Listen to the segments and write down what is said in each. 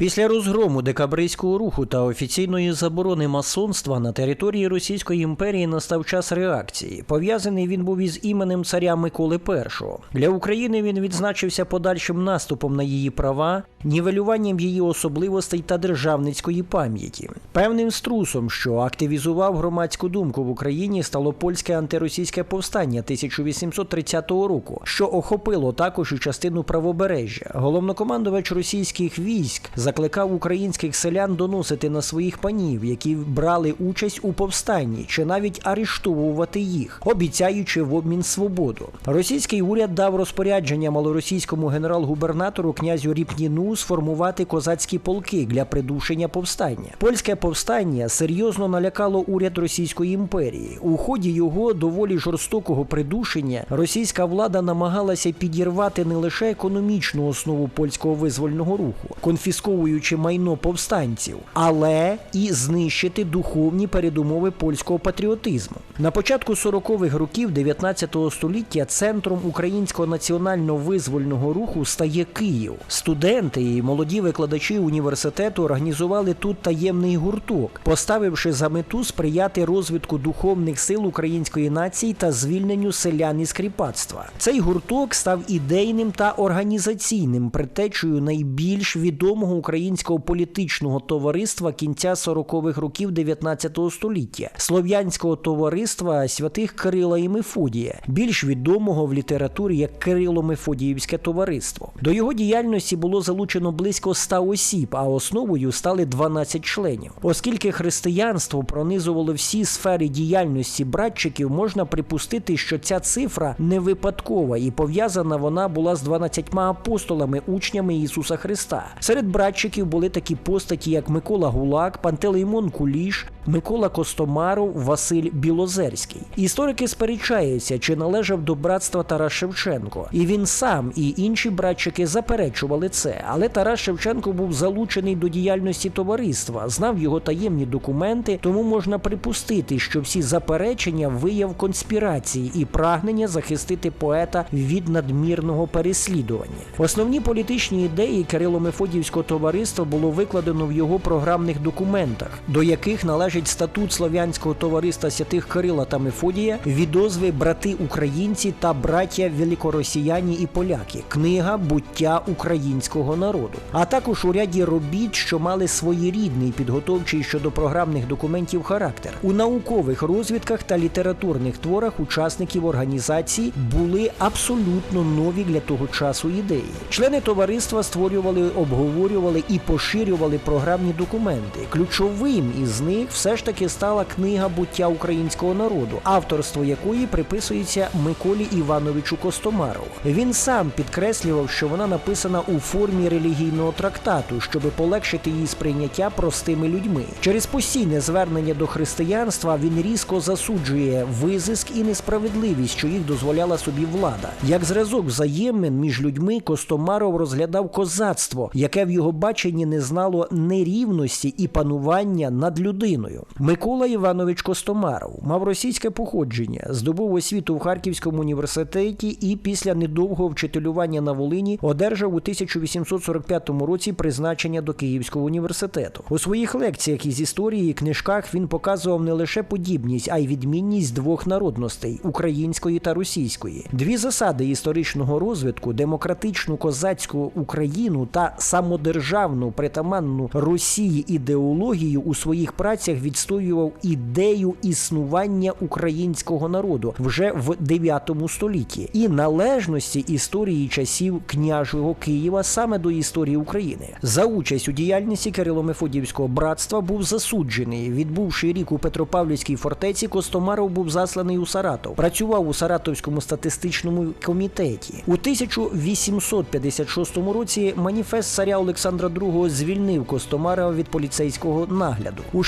Після розгрому декабристського руху та офіційної заборони масонства на території Російської імперії настав час реакції. Пов'язаний він був із іменем царя Миколи І. Для України він відзначився подальшим наступом на її права, нівелюванням її особливостей та державницької пам'яті. Певним струсом, що активізував громадську думку в Україні, стало польське антиросійське повстання 1830 року, що охопило також і частину правобережжя. Головнокомандувач російських військ закликав українських селян доносити на своїх панів, які брали участь у повстанні, чи навіть арештовувати їх, обіцяючи в обмін свободу. Російський уряд дав розпорядження малоросійському генерал-губернатору князю Ріпніну сформувати козацькі полки для придушення повстання. Польське повстання серйозно налякало уряд Російської імперії. У ході його доволі жорстокого придушення російська влада намагалася підірвати не лише економічну основу польського визвольного руху, конфісковуючи майно повстанців, але і знищити духовні передумови польського патріотизму. На початку 40-х років 19 століття центром українського національно-визвольного руху стає Київ. Студенти і молоді викладачі університету організували тут таємний гурток, поставивши за мету сприяти розвитку духовних сил української нації та звільненню селян із кріпацтва. Цей гурток став ідейним та організаційним предтечею найбільш відомого українського політичного товариства кінця 40-х років 19 століття слов'янського товариства святих Кирила і Мефодія, більш відомого в літературі як Кирило-Мефодіївське товариство. До його діяльності було залучено близько 100 осіб, а основою стали 12 членів. Оскільки християнство пронизувало всі сфери діяльності братчиків, можна припустити, що ця цифра не випадкова і пов'язана вона була з 12 апостолами, учнями Ісуса Христа. Серед братчиків були такі постаті, як Микола Гулак, Пантелеймон Куліш, Микола Костомаров, Василь Білозерський. Історики сперечаються, чи належав до братства Тарас Шевченко. І він сам і інші братчики заперечували це. Але Тарас Шевченко був залучений до діяльності товариства, знав його таємні документи, тому можна припустити, що всі заперечення вияв конспірації і прагнення захистити поета від надмірного переслідування. Основні політичні ідеї Кирило-Мефодіївського товариства було викладено в його програмних документах, до яких належить статут Слов'янського товариства святих Кирила та Мефодія, відозви брати українці та браття великоросіяні і поляки, книга буття українського народу, а також у ряді робіт, що мали своєрідний підготовчий щодо програмних документів характер. У наукових розвідках та літературних творах учасників організації були абсолютно нові для того часу ідеї. Члени товариства створювали, обговорювали і поширювали програмні документи. Ключовим із них все ж таки стала книга буття українського народу, авторство якої приписується Миколі Івановичу Костомарову. Він сам підкреслював, що вона написана у формі релігійного трактату, щоб полегшити її сприйняття простими людьми. Через постійне звернення до християнства він різко засуджує визиск і несправедливість, що їх дозволяла собі влада. Як зразок взаємин між людьми Костомаров розглядав козацтво, яке в його баченні не знало нерівності і панування над людиною. Микола Іванович Костомаров мав російське походження, здобув освіту в Харківському університеті і після недовгого вчителювання на Волині одержав у 1845 році призначення до Київського університету. У своїх лекціях із історії і книжках він показував не лише подібність, а й відмінність двох народностей української та російської. Дві засади історичного розвитку демократичну козацьку Україну та самодержавну притаманну Росії ідеологію у своїх працях відстоював ідею існування українського народу вже в 9 столітті і належності історії часів княжого Києва саме до історії України. За участь у діяльності Кирило-Мефодіївського братства був засуджений. Відбувши рік у Петропавлівській фортеці, Костомаров був засланий у Саратов. Працював у Саратовському статистичному комітеті. У 1856 році маніфест царя Олександра II звільнив Костомарова від поліцейського нагляду. У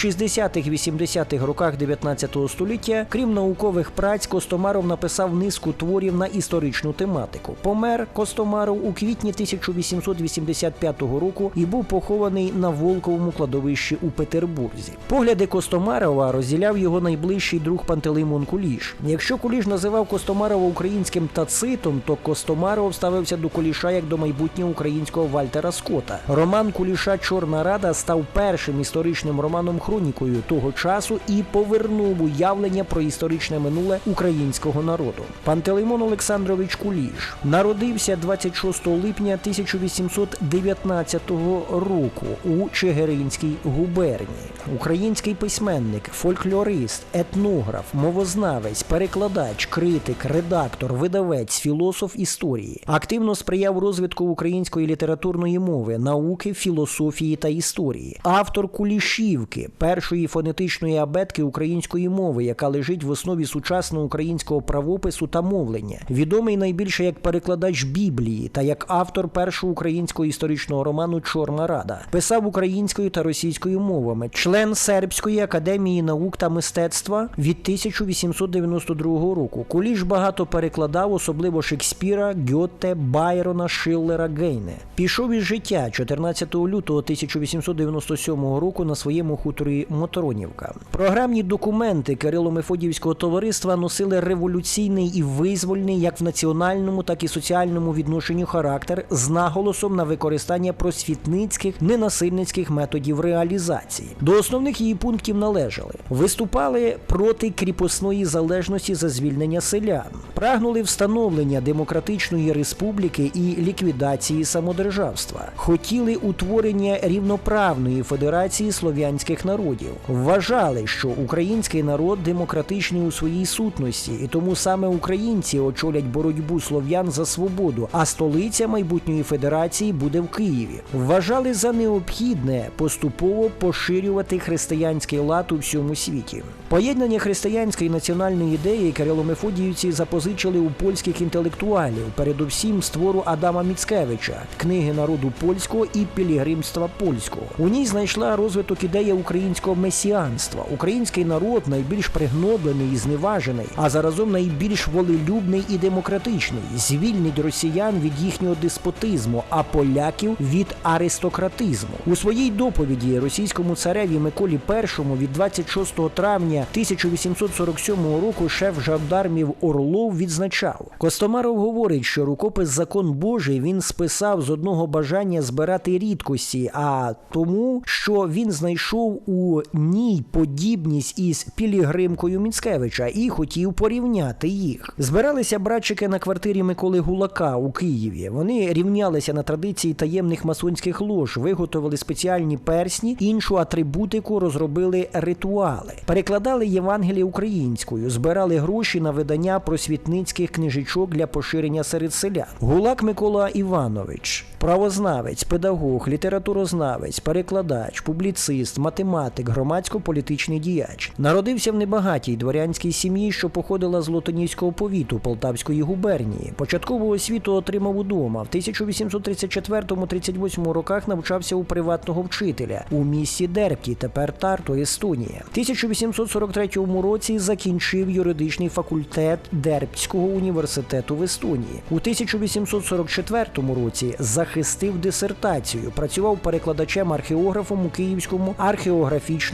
70-80-х роках 19 століття, крім наукових праць, Костомаров написав низку творів на історичну тематику. Помер Костомаров у квітні 1885 року і був похований на Волковому кладовищі у Петербурзі. Погляди Костомарова розділяв його найближчий друг Пантелеймон Куліш. Якщо Куліш називав Костомарова українським тацитом, то Костомаров ставився до Куліша як до майбутнього українського Вальтера Скотта. Роман Куліша Чорна Рада став першим історичним романом хронікою того часу і повернув уявлення про історичне минуле українського народу. Пантелеймон Олександрович Куліш народився 26 липня 1819 року у Чигиринській губернії. Український письменник, фольклорист, етнограф, мовознавець, перекладач, критик, редактор, видавець, філософ історії. Активно сприяв розвитку української літературної мови, науки, філософії та історії. Автор Кулішівки, першої фонетичної абетки української мови, яка лежить в основі сучасного українського правопису та мовлення. Відомий найбільше як перекладач Біблії та як автор першого українського історичного роману Чорна Рада. Писав українською та російською мовами, член Сербської академії наук та мистецтва від 1892 року. Куліш багато перекладав, особливо Шекспіра, Гьоте, Байрона, Шиллера, Гейне. Пішов із життя 14 лютого 1897 року на своєму хуторі Моторонівка. Програмні документи Кирило-Мефодіївського товариства носили революційний і визвольний як в національному, так і соціальному відношенню характер з наголосом на використання просвітницьких ненасильницьких методів реалізації. До основних її пунктів належали виступали проти кріпосної залежності за звільнення селян, прагнули встановлення демократичної республіки і ліквідації самодержавства, хотіли утворення рівноправної федерації слов'янських народів, вважали, що український народ демократичний у своїй сутності, і тому саме українці очолять боротьбу слов'ян за свободу, а столиця майбутньої федерації буде в Києві. Вважали за необхідне поступово поширювати християнський лад у всьому світі. Поєднання християнської національної ідеї Кирило-Мефодіївці запозичили у польських інтелектуалів, передусім з твору Адама Міцкевича, книги народу польського і пілігримства польського. У ній знайшла розвиток ідея українського месіанства. Український народ найбільш пригноблений і зневажений, а заразом найбільш волелюбний і демократичний, звільнить росіян від їхнього деспотизму, а поляків від аристократизму. У своїй доповіді російському цареві Миколі І від 26 травня 1847 року шеф жандармів Орлов відзначав: Костомаров говорить, що рукопис Закон Божий він списав з одного бажання збирати рідкості, а тому, що він знайшов у ній подібність із Пілігримкою Міцкевича і хотів порівняти їх. Збиралися братчики на квартирі Миколи Гулака у Києві. Вони рівнялися на традиції таємних масонських лож, виготовили спеціальні персні, іншу атрибутику розробили ритуали, перекладали Євангеліє українською, збирали гроші на видання просвітницьких книжечок для поширення серед селян. Гулак Микола Іванович, правознавець, педагог, літературознавець, перекладач, публіцист, математик, громадсько-політичний діяч. Народився в небагатій дворянській сім'ї, що походила з Лотонівського повіту Полтавської губернії. Початкову освіту отримав удома. В 1834-38 роках навчався у приватного вчителя у місті Дерпті, тепер Тарту, Естонія. В 1843 році закінчив юридичний факультет Дерптського університету в Естонії. У 1844 році захистив дисертацію, працював перекладачем-археографом у Київському археографічному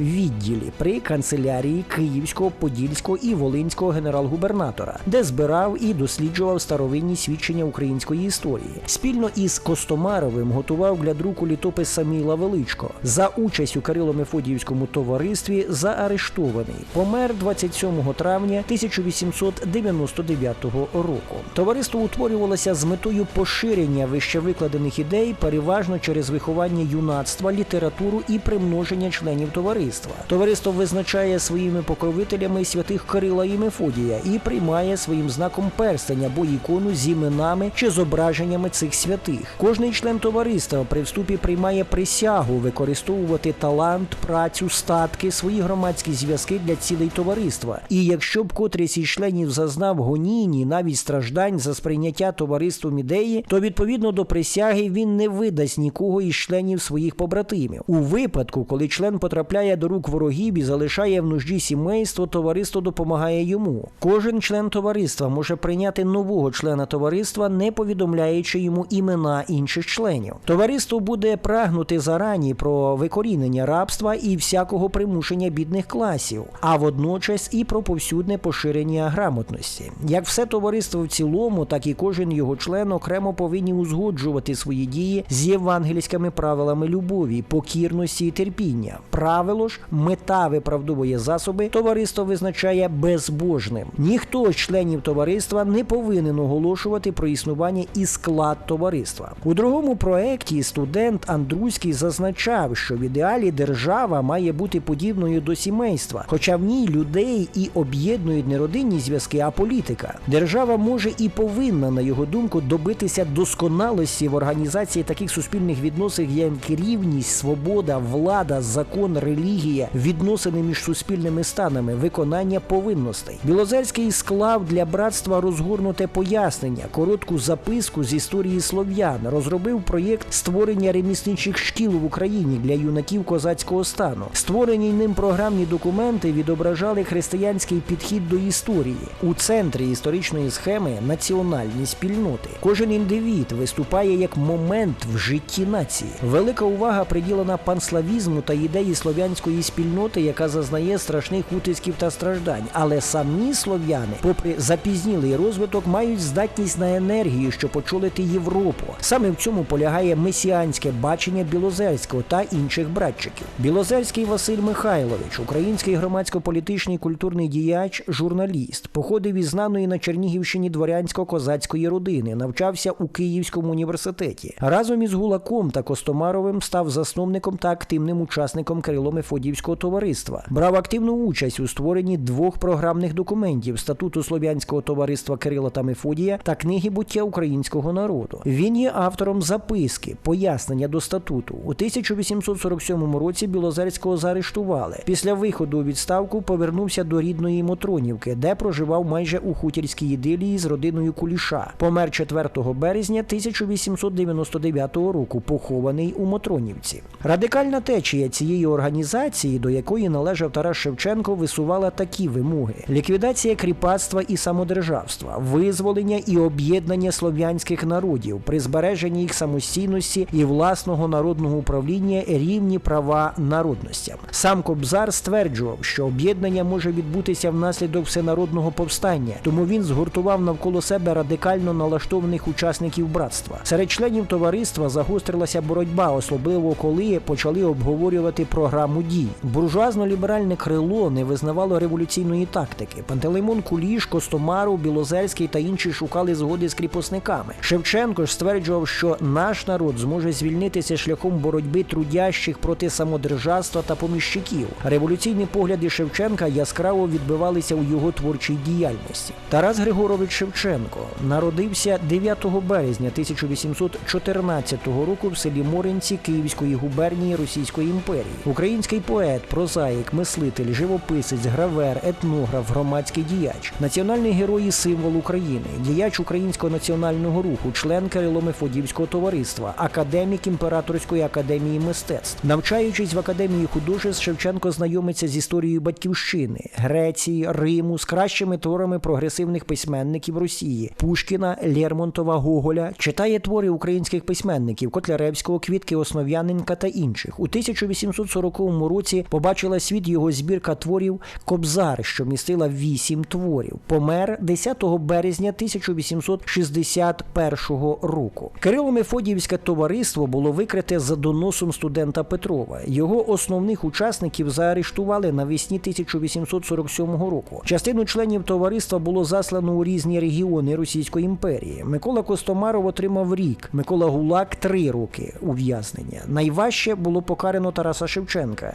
відділі при канцелярії Київського, Подільського і Волинського генерал-губернатора, де збирав і досліджував старовинні свідчення української історії. Спільно із Костомаровим готував для друку літопис Саміла Величко. За участь у Кирило-Мефодіївському товаристві заарештований. Помер 27 травня 1899 року. Товариство утворювалося з метою поширення вищевикладених ідей, переважно через виховання юнацтва, літературу і примноження членів товариства. Товариство визначає своїми покровителями святих Кирила і Мефодія і приймає своїм знаком перстень або ікону з іменами чи зображеннями цих святих. Кожний член товариства при вступі приймає присягу використовувати талант, працю, статки, свої громадські зв'язки для цілей товариства. І якщо б котрийсь із членів зазнав гонінні, навіть страждань за сприйняття товариством ідеї, то відповідно до присяги він не видасть нікого із членів своїх побратимів. У випадку, коли член потрапляє до рук ворогів і залишає в нужді сімейство, товариство допомагає йому. Кожен член товариства може прийняти нового члена товариства, не повідомляючи йому імена інших членів. Товариство буде прагнути зарані про викорінення рабства і всякого примушення бідних класів, а водночас і про повсюдне поширення грамотності. Як все товариство в цілому, так і кожен його член окремо повинні узгоджувати свої дії з євангельськими правилами любові, покірності і терпіння. Правило ж мета виправдовує засоби, товариство визначає безбожним. Ніхто з членів товариства не повинен оголошувати про існування і склад товариства. У другому проекті студент Андруський зазначав, що в ідеалі держава має бути подібною до сімейства, хоча в ній людей і об'єднують не родинні зв'язки, а політика. Держава може і повинна, на його думку, добитися досконалості в організації таких суспільних відносин, як рівність, свобода, влада, закон, релігія, відносини між суспільними станами, виконання повинностей. Білозерський склав для братства розгорнуте пояснення, коротку записку з історії слов'ян, розробив проєкт створення ремісничих шкіл в Україні для юнаків козацького стану. Створені ним програмні документи відображали християнський підхід до історії. У центрі історичної схеми національні спільноти. Кожен індивід виступає як момент в житті нації. Велика увага приділена панславізму та ідеї слов'янської спільноти, яка зазнає страшних утисків та страждань. Але самі слов'яни, попри запізнілий розвиток, мають здатність на енергію, щоб очолити Європу. Саме в цьому полягає месіанське бачення Білозерського та інших братчиків. Білозерський Василь Михайлович, український громадсько-політичний культурний діяч, журналіст, походив із знаної на Чернігівщині дворянсько-козацької родини, навчався у Київському університеті. Разом із Гулаком та Костомаровим став засновником та активним учасником Кирило-Мефодіївського товариства. Брав активну участь у створенні двох програмних документів статуту Слов'янського товариства Кирила та Мефодія та книги буття українського народу. Він є автором записки, пояснення до статуту. У 1847 році Білозерського заарештували. Після виходу у відставку повернувся до рідної Мотронівки, де проживав майже у хутірській ідилії з родиною Куліша. Помер 4 березня 1899 року, похований у Мотронівці. Радикальна течія цієї організації, до якої належав Тарас Шевченко, висувала такі вимоги: ліквідація кріпацтва і самодержавства, визволення і об'єднання слов'янських народів, при збереженні їх самостійності і власного народного управління рівні права народностям. Сам Кобзар стверджував, що об'єднання може відбутися внаслідок всенародного повстання, тому він згуртував навколо себе радикально налаштованих учасників братства. Серед членів товариства загострилася боротьба, особливо коли почали обговорювати програму дій. Буржуазно-ліберальне крило не визнавало революційної тактики. Пантелеймон Куліш, Костомару, Білозерський та інші шукали згоди з кріпосниками. Шевченко ж стверджував, що наш народ зможе звільнитися шляхом боротьби трудящих проти самодержавства та поміщиків. Революційні погляди Шевченка яскраво відбивалися у його творчій діяльності. Тарас Григорович Шевченко народився 9 березня 1814 року в селі Моринці Київської губернії Російської імперії. Український поет, прозаїк, мислитель, живописець, гравер, етнограф, громадський діяч, національний герой і символ України, діяч українського національного руху, член Кирило-Мефодіївського товариства, академік імператорської академії мистецтв. Навчаючись в академії художеств, Шевченко знайомиться з історією батьківщини, Греції, Риму, з кращими творами прогресивних письменників Росії Пушкіна, Лермонтова, Гоголя, читає твори українських письменників Котляревського, Квітки Основ'яненка та інших. У 1840 році побачила світ його збірка творів Кобзар, що містила вісім творів. Помер 10 березня 1861 року. Кирило-Мефодіївське товариство було викрите за доносом студента Петрова. Його основних учасників заарештували навесні 1847 року. Частину членів товариства було заслано у різні регіони Російської імперії. Микола Костомаров отримав рік, Микола Гулак три роки ув'язнення. Найважче було покарано Тараса Шевченка.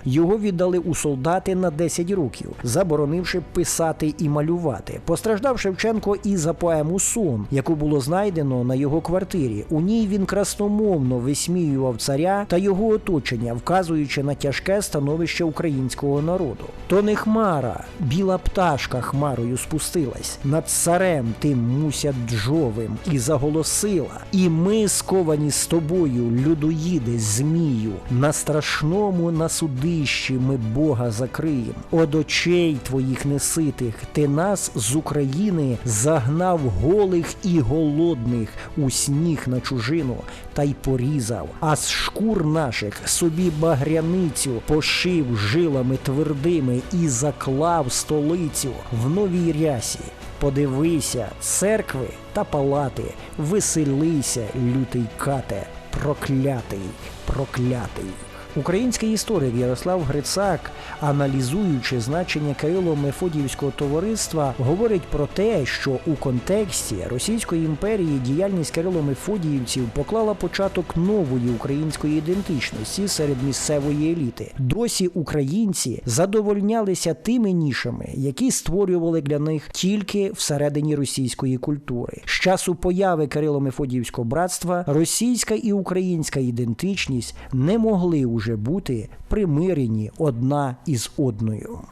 Його віддали у солдати на 10 років, заборонивши писати і малювати. Постраждав Шевченко і за поему Сон, яку було знайдено на його квартирі. У ній він красномовно висміював царя та його оточення, вказуючи на тяжке становище українського народу. То не хмара, біла пташка хмарою спустилась над царем тим муся джовим і заголосила. І ми сковані з тобою, людоїди, змію, на страшному на судищі ми Бога закриєм. Од очей твоїх неситих ти нас з України загнав голих і голодних у сніг на чужину та й порізав, а з шкур наших собі багряницю пошив жилами твердими і заклав столицю в новій рясі. Подивися, церкви та палати, веселися, лютий кате, проклятий, проклятий. Український історик Ярослав Грицак, аналізуючи значення Кирило-Мефодіївського товариства, говорить про те, що у контексті Російської імперії діяльність Кирило-Мефодіївців поклала початок нової української ідентичності серед місцевої еліти. Досі українці задовольнялися тими нішами, які створювали для них тільки всередині російської культури. З часу появи Кирило-Мефодіївського братства російська і українська ідентичність не могли уже бути примирені одна із одною.